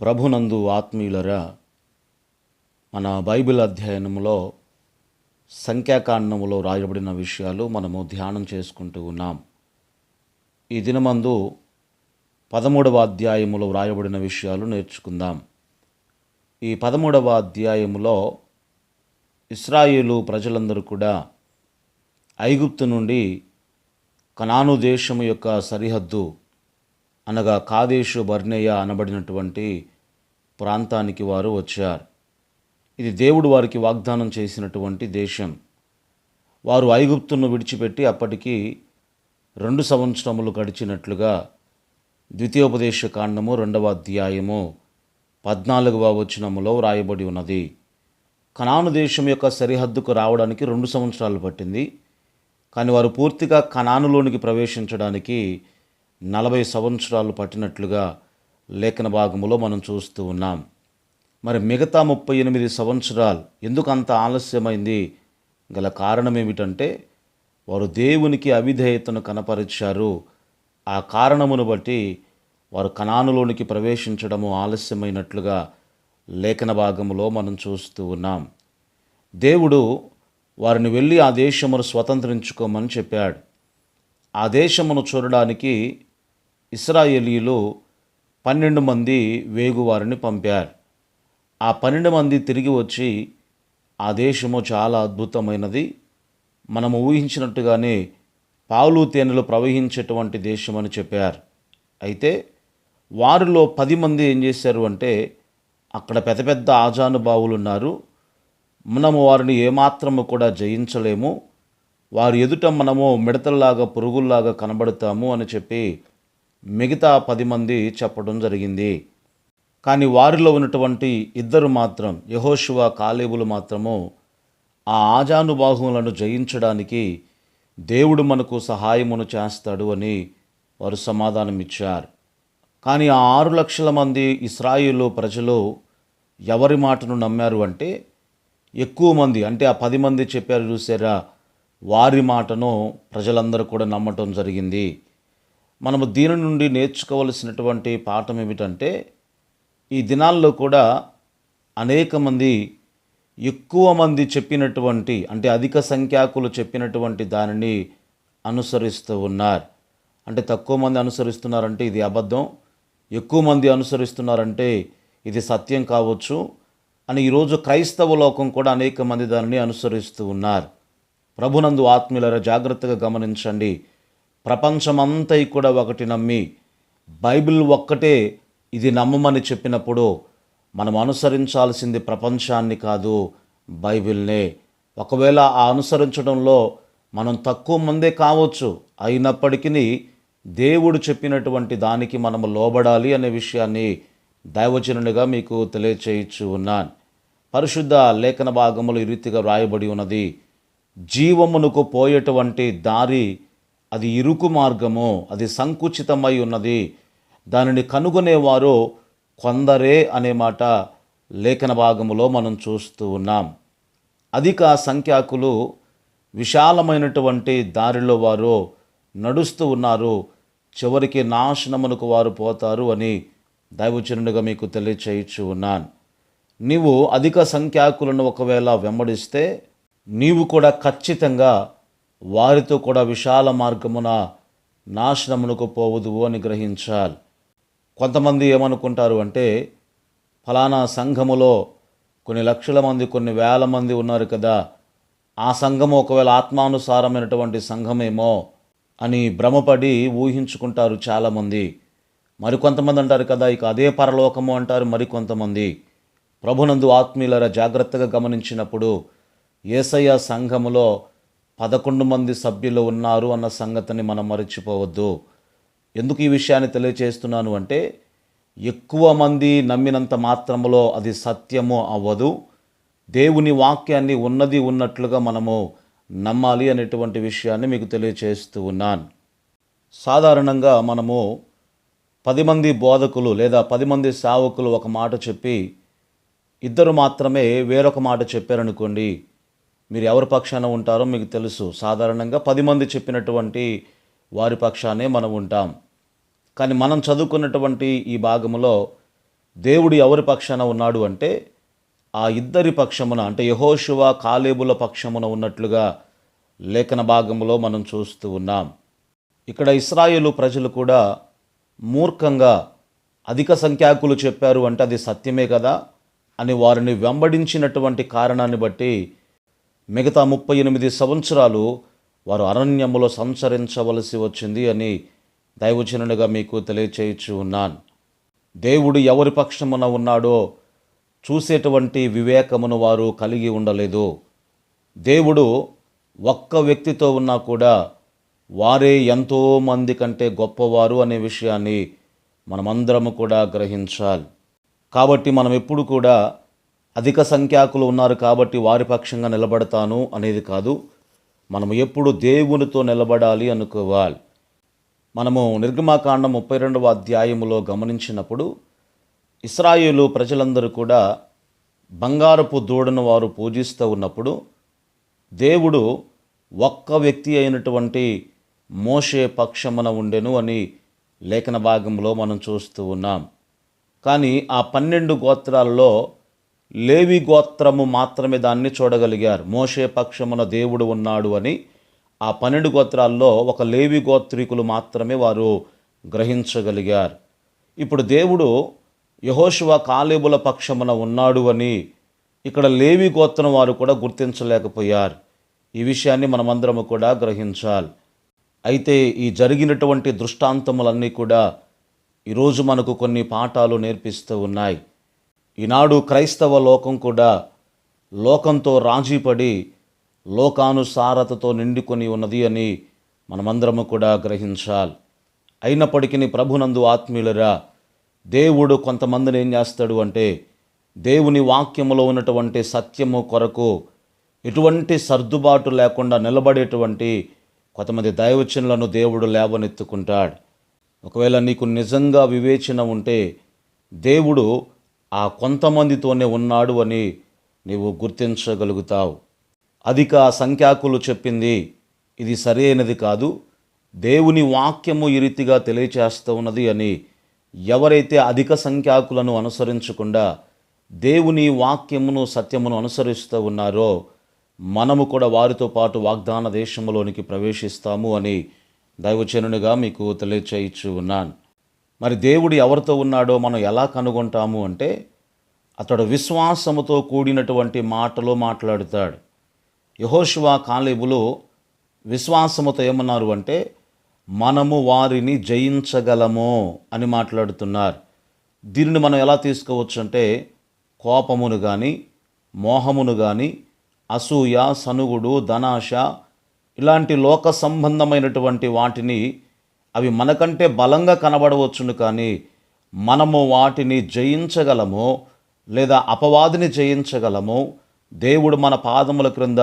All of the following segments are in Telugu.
ప్రభునందు ఆత్మీయులరా మన బైబిల్ అధ్యయనంలో సంఖ్యాకాండములో రాయబడిన విషయాలు మనము ధ్యానం చేసుకుంటూ ఉన్నాం. ఈ దినమందు పదమూడవ అధ్యాయములో వ్రాయబడిన విషయాలు నేర్చుకుందాం. ఈ పదమూడవ అధ్యాయములో ఇస్రాయేలు ప్రజలందరూ కూడా ఐగుప్తు నుండి కనాను దేశము యొక్క సరిహద్దు అనగా కాదేశు బర్నేయ అనబడినటువంటి ప్రాంతానికి వారు వచ్చారు. ఇది దేవుడు వారికి వాగ్దానం చేసినటువంటి దేశం. వారు ఐగుప్తును విడిచిపెట్టి అప్పటికి రెండు సంవత్సరములు గడిచినట్లుగా ద్వితీయోపదేశ కాండము రెండవ అధ్యాయము పద్నాలుగవ వచనములో వ్రాయబడి ఉన్నది. కనాను దేశం యొక్క సరిహద్దుకు రావడానికి రెండు సంవత్సరాలు పట్టింది. కానీ వారు పూర్తిగా కనానులోనికి ప్రవేశించడానికి నలభై సంవత్సరాలు పట్టినట్లుగా లేఖన భాగములో మనం చూస్తూ ఉన్నాం. మరి మిగతా ముప్పై ఎనిమిది సంవత్సరాలు ఎందుకు అంత ఆలస్యమైంది? గల కారణం ఏమిటంటే వారు దేవునికి అవిధేయతను కనపరిచారు. ఆ కారణమును బట్టి వారు కణానులోనికి ప్రవేశించడము ఆలస్యమైనట్లుగా లేఖన భాగములో మనం చూస్తూ ఉన్నాం. దేవుడు వారిని వెళ్ళి ఆ దేశమును స్వతంత్రించుకోమని చెప్పాడు. ఆ దేశమును చూడడానికి ఇస్రాయేలీలు పన్నెండు మంది వేగువారిని పంపారు. ఆ పన్నెండు మంది తిరిగి వచ్చి ఆ దేశము చాలా అద్భుతమైనది. మనము ఊహించినట్టుగానే పాలు తేనెలు ప్రవహించేటువంటి దేశం అని చెప్పారు. అయితే వారిలో పది మంది ఏం చేశారు అంటే అక్కడ పెద్ద పెద్ద ఆజానుభావులు ఉన్నారు. మనము వారిని ఏమాత్రము కూడా జయించలేము. వారి ఎదుట మనము మిడతల్లాగా పురుగుల్లాగా కనబడతాము అని చెప్పి మిగతా పది మంది చెప్పడం జరిగింది. కానీ వారిలో ఉన్నటువంటి ఇద్దరు మాత్రం యహోశివ కాలేబులు మాత్రము ఆ ఆజానుబాహువులను జయించడానికి దేవుడు మనకు సహాయమును చేస్తాడు అని వారు సమాధానం ఇచ్చారు కానీ ఆ ఆరు లక్షల మంది ఇస్రాయిలు ప్రజలు ఎవరి మాటను నమ్మారు అంటే ఎక్కువ మంది అంటే ఆ పది మంది చెప్పారు చూసారా వారి మాటను ప్రజలందరూ కూడా నమ్మటం జరిగింది. మనము దీని నుండి నేర్చుకోవలసినటువంటి పాఠం ఏమిటంటే ఈ దినాల్లో కూడా అనేక మంది ఎక్కువ మంది చెప్పినటువంటి అంటే అధిక సంఖ్యాకులు చెప్పినటువంటి దానిని అనుసరిస్తూ ఉన్నారు. అంటే తక్కువ మంది అనుసరిస్తున్నారంటే ఇది అబద్ధం ఎక్కువ మంది అనుసరిస్తున్నారంటే ఇది సత్యం కావచ్చు అని ఈరోజు క్రైస్తవ లోకం కూడా అనేక మంది దానిని అనుసరిస్తూ ఉన్నారు. ప్రభునందు ఆత్మీయుల జాగ్రత్తగా గమనించండి. ప్రపంచమంతా కూడా ఒకటి నమ్మి బైబిల్ ఒక్కటే ఇది నమ్మమని చెప్పినప్పుడు మనం అనుసరించాల్సింది ప్రపంచాన్ని కాదు బైబిల్నే. ఒకవేళ ఆ అనుసరించడంలో మనం తక్కువ మందే కావచ్చు అయినప్పటికీ దేవుడు చెప్పినటువంటి దానికి మనము లోబడాలి అనే విషయాన్ని దైవజనునిగా మీకు తెలియచేయచ్చు ఉన్నాను. పరిశుద్ధ లేఖన భాగములు ఈ రీతిగా వ్రాయబడి ఉన్నది జీవమునకు పోయేటువంటి దారి అది ఇరుకు మార్గము అది సంకుచితమై ఉన్నది. దానిని కనుగొనేవారు కొందరే అనే మాట లేఖన భాగములో మనం చూస్తూ ఉన్నాం. అధిక సంఖ్యాకులు విశాలమైనటువంటి దారిలో వారు నడుస్తూ ఉన్నారు. చివరికి నాశనమునకు వారు పోతారు అని దైవచనుడిగా మీకు తెలియచేయచ్చు ఉన్నాను. నీవు అధిక సంఖ్యాకులను ఒకవేళ వెంబడిస్తే నీవు కూడా ఖచ్చితంగా వారితో కూడా విశాల మార్గమున నాశనమునకు పోవదు అని గ్రహించాలి. కొంతమంది ఏమనుకుంటారు అంటే ఫలానా సంఘములో కొన్ని లక్షల మంది కొన్ని వేల మంది ఉన్నారు కదా ఆ సంఘము ఒకవేళ ఆత్మానుసారమైనటువంటి సంఘమేమో అని భ్రమపడి ఊహించుకుంటారు చాలామంది. మరికొంతమంది అంటారు కదా ఇక అదే పరలోకము అంటారు మరికొంతమంది ప్రభునందు ఆత్మీయులరా జాగ్రత్తగా గమనించినప్పుడు ఏసయ్య సంఘములో పదకొండు మంది సభ్యులు ఉన్నారు అన్న సంగతిని మనం మరచిపోవద్దు. ఎందుకు ఈ విషయాన్ని తెలియచేస్తున్నాను అంటే ఎక్కువ మంది నమ్మినంత మాత్రములో అది సత్యము అవ్వదు. దేవుని వాక్యాన్ని ఉన్నది ఉన్నట్లుగా మనము నమ్మాలి అనేటువంటి విషయాన్ని మీకు తెలియచేస్తూ ఉన్నాను. సాధారణంగా మనము పది మంది బోధకులు లేదా పది మంది సావకులు ఒక మాట చెప్పి ఇద్దరు మాత్రమే వేరొక మాట చెప్పారనుకోండి మీరు ఎవరి పక్షాన ఉంటారో మీకు తెలుసు. సాధారణంగా పది మంది చెప్పినటువంటి వారి పక్షానే మనం ఉంటాం. కానీ మనం చదువుకున్నటువంటి ఈ భాగంలో దేవుడు ఎవరి పక్షాన ఉన్నాడు అంటే ఆ ఇద్దరి పక్షమున అంటే యహోశివ కాలేబుల పక్షమున ఉన్నట్లుగా లేఖన భాగంలో మనం చూస్తూ ఉన్నాం. ఇక్కడ ఇస్రాయేలు ప్రజలు కూడా మూర్ఖంగా అధిక సంఖ్యాకులు చెప్పారు అంటే అది సత్యమే కదా అని వారిని వెంబడించినటువంటి కారణాన్ని బట్టి మిగతా ముప్పై ఎనిమిది సంవత్సరాలు వారు అరణ్యములో సంచరించవలసి వచ్చింది అని దైవచనుడిగా మీకు తెలియచేయచ్చు ఉన్నాను. దేవుడు ఎవరి పక్షమున ఉన్నాడో చూసేటువంటి వివేకమును వారు కలిగి ఉండలేదు. దేవుడు ఒక్క వ్యక్తితో ఉన్నా కూడా వారే ఎంతో మంది కంటే గొప్పవారు అనే విషయాన్ని మనమందరము కూడా గ్రహించాలి. కాబట్టి మనం ఎప్పుడు కూడా అధిక సంఖ్యాకులు ఉన్నారు కాబట్టి వారి పక్షంగా నిలబడతాను అనేది కాదు. మనం ఎప్పుడు దేవునితో నిలబడాలి అనుకోవాలి. మనము నిర్గమాకాండం ముప్పై రెండవ అధ్యాయములో గమనించినప్పుడు ఇస్రాయేలు ప్రజలందరూ కూడా బంగారపు దూడను వారు పూజిస్తూ ఉన్నప్పుడు దేవుడు ఒక్క వ్యక్తి అయినటువంటి మోషే పక్షమున ఉండెను అని లేఖన భాగంలో మనం చూస్తూ ఉన్నాం. కానీ ఆ పన్నెండు గోత్రాలలో లేవి గోత్రము మాత్రమే దాన్ని చూడగలిగారు. మోషే పక్షమున దేవుడు ఉన్నాడు అని ఆ పన్నెండు గోత్రాల్లో ఒక లేవి గోత్రికులు మాత్రమే వారు గ్రహించగలిగారు. ఇప్పుడు దేవుడు యహోశివ కాలేబుల పక్షమున ఉన్నాడు అని ఇక్కడ లేవి గోత్రం వారు కూడా గుర్తించలేకపోయారు. ఈ విషయాన్ని మనమందరము కూడా గ్రహించాలి. అయితే ఈ జరిగినటువంటి దృష్టాంతములన్నీ కూడా ఈరోజు మనకు కొన్ని పాఠాలు నేర్పిస్తూ ఉన్నాయి. ఈనాడు క్రైస్తవ లోకం కూడా లోకంతో రాజీపడి లోకానుసారతతో నిండుకొని ఉన్నది అని మనమందరము కూడా గ్రహించాలి. అయినప్పటికీ ప్రభునందు ఆత్మీయులరా దేవుడు కొంతమందిని ఏం చేస్తాడు అంటే దేవుని వాక్యములో ఉన్నటువంటి సత్యము కొరకు ఎటువంటి సర్దుబాటు లేకుండా నిలబడేటువంటి కొంతమంది దైవచనులను దేవుడు లేవనెత్తుకుంటాడు. ఒకవేళ నీకు నిజంగా వివేచన ఉంటే దేవుడు ఆ కొంతమందితోనే ఉన్నాడు అని నీవు గుర్తించగలుగుతావు. అధిక సంఖ్యాకులు చెప్పింది ఇది సరైనది కాదు. దేవుని వాక్యము ఈ రీతిగా తెలియచేస్తూ ఉన్నది అని ఎవరైతే అధిక సంఖ్యాకులను అనుసరించకుండా దేవుని వాక్యమును సత్యమును అనుసరిస్తూ ఉన్నారో మనము కూడా వారితో పాటు వాగ్దాన దేశంలోనికి ప్రవేశిస్తాము అని దైవచనునిగా మీకు తెలియచేయచ్చు ఉన్నాను. మరి దేవుడు ఎవరితో ఉన్నాడో మనం ఎలా కనుగొంటాము అంటే అతడు విశ్వాసముతో కూడినటువంటి మాటలు మాట్లాడుతాడు. యహోశివా కాలేబులు విశ్వాసముతో ఏమన్నారు అంటే మనము వారిని జయించగలము అని మాట్లాడుతున్నారు. దీనిని మనం ఎలా తీసుకోవచ్చు అంటే కోపమును కానీ మోహమును కానీ అసూయ సనుగుడు ధనాశ ఇలాంటి లోక సంబంధమైనటువంటి వాటిని అవి మనకంటే బలంగా కనబడవచ్చును కానీ మనము వాటిని జయించగలము లేదా అపవాదిని జయించగలము. దేవుడు మన పాదముల క్రింద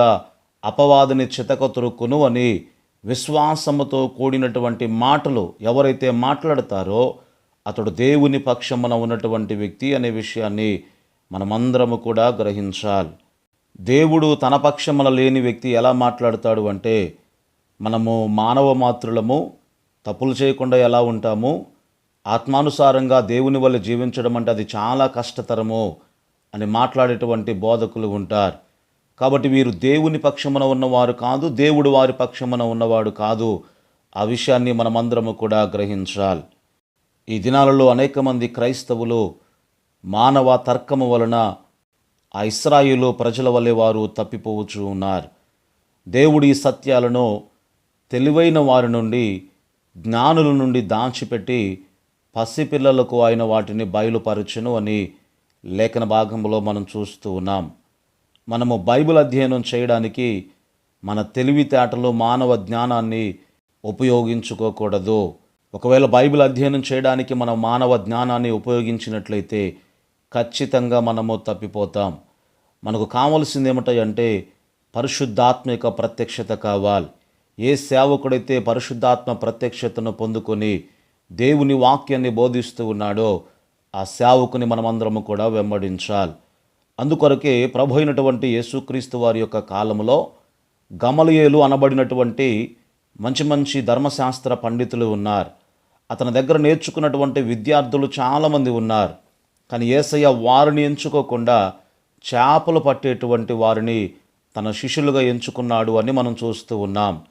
అపవాదిని చితకతురుక్కును అని విశ్వాసముతో కూడినటువంటి మాటలు ఎవరైతే మాట్లాడతారో అతడు దేవుని పక్షమున ఉన్నటువంటి వ్యక్తి అనే విషయాన్ని మనమందరము కూడా గ్రహించాలి. దేవుడు తన పక్షమున లేని వ్యక్తి ఎలా మాట్లాడతాడు అంటే మనము మానవ మాతృలము తప్పులు చేయకుండా ఎలా ఉంటామో? ఆత్మానుసారంగా దేవుని వల్ల జీవించడం అంటే అది చాలా కష్టతరము? అని మాట్లాడేటువంటి బోధకులు ఉంటారు. కాబట్టి వీరు దేవుని పక్షమున ఉన్నవారు కాదు దేవుడు వారి పక్షమున ఉన్నవాడు కాదు. ఆ విషయాన్ని మనమందరము కూడా గ్రహించాలి. ఈ దినాలలో అనేక మంది క్రైస్తవులు మానవ తర్కము వలన ఆ ఇస్రాయిలు ప్రజల వల్లే వారు తప్పిపోవచ్చు ఉన్నారు. దేవుడి సత్యాలను తెలివైన వారి నుండి జ్ఞానుల నుండి దాచిపెట్టి పసిపిల్లలకు ఆయన వాటిని బయలుపరచును అని లేఖన భాగంలో మనం చూస్తూ ఉన్నాం. మనము బైబిల్ అధ్యయనం చేయడానికి మన తెలివితేటలు మానవ జ్ఞానాన్ని ఉపయోగించుకోకూడదు. ఒకవేళ బైబిల్ అధ్యయనం చేయడానికి మనం మానవ జ్ఞానాన్ని ఉపయోగించినట్లయితే ఖచ్చితంగా మనము తప్పిపోతాం. మనకు కావలసింది ఏమిటంటే పరిశుద్ధాత్మిక ప్రత్యక్షత కావాలి. ఏ సేవకుడైతే పరిశుద్ధాత్మ ప్రత్యక్షతను పొందుకొని దేవుని వాక్యాన్ని బోధిస్తూ ఉన్నాడో ఆ సేవకుని మనమందరము కూడా వెంబడించాలి. అందుకొరకే ప్రభు అయినటువంటి యేసుక్రీస్తు వారి యొక్క కాలంలో గమలయేలు అనబడినటువంటి మంచి మంచి ధర్మశాస్త్ర పండితులు ఉన్నారు. అతని దగ్గర నేర్చుకున్నటువంటి విద్యార్థులు చాలామంది ఉన్నారు. కానీ ఏసయ్య వారిని ఎంచుకోకుండా చేపలు పట్టేటువంటి వారిని తన శిష్యులుగా ఎంచుకున్నాడు అని మనం చూస్తూ ఉన్నాం.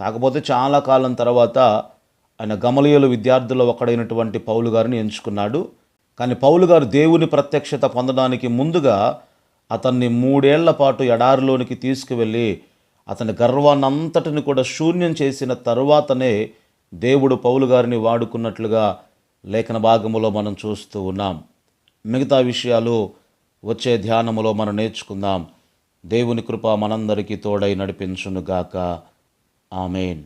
కాకపోతే చాలా కాలం తర్వాత ఆయన గమలియలు విద్యార్థుల ఒకడైనటువంటి పౌలు గారిని ఎంచుకున్నాడు. కానీ పౌలు గారు దేవుని ప్రత్యక్షత పొందడానికి ముందుగా అతన్ని మూడేళ్ళ పాటు ఎడారిలోనికి తీసుకువెళ్ళి అతని గర్వాన్నంతటిని కూడా శూన్యం చేసిన తరువాతనే దేవుడు పౌలు గారిని వాడుకున్నట్లుగా లేఖన భాగములో మనం చూస్తూ ఉన్నాం. మిగతా విషయాలు వచ్చే ధ్యానములో మనం నేర్చుకుందాం. దేవుని కృప మనందరికీ తోడై నడిపించునుగాక. ஆமேன்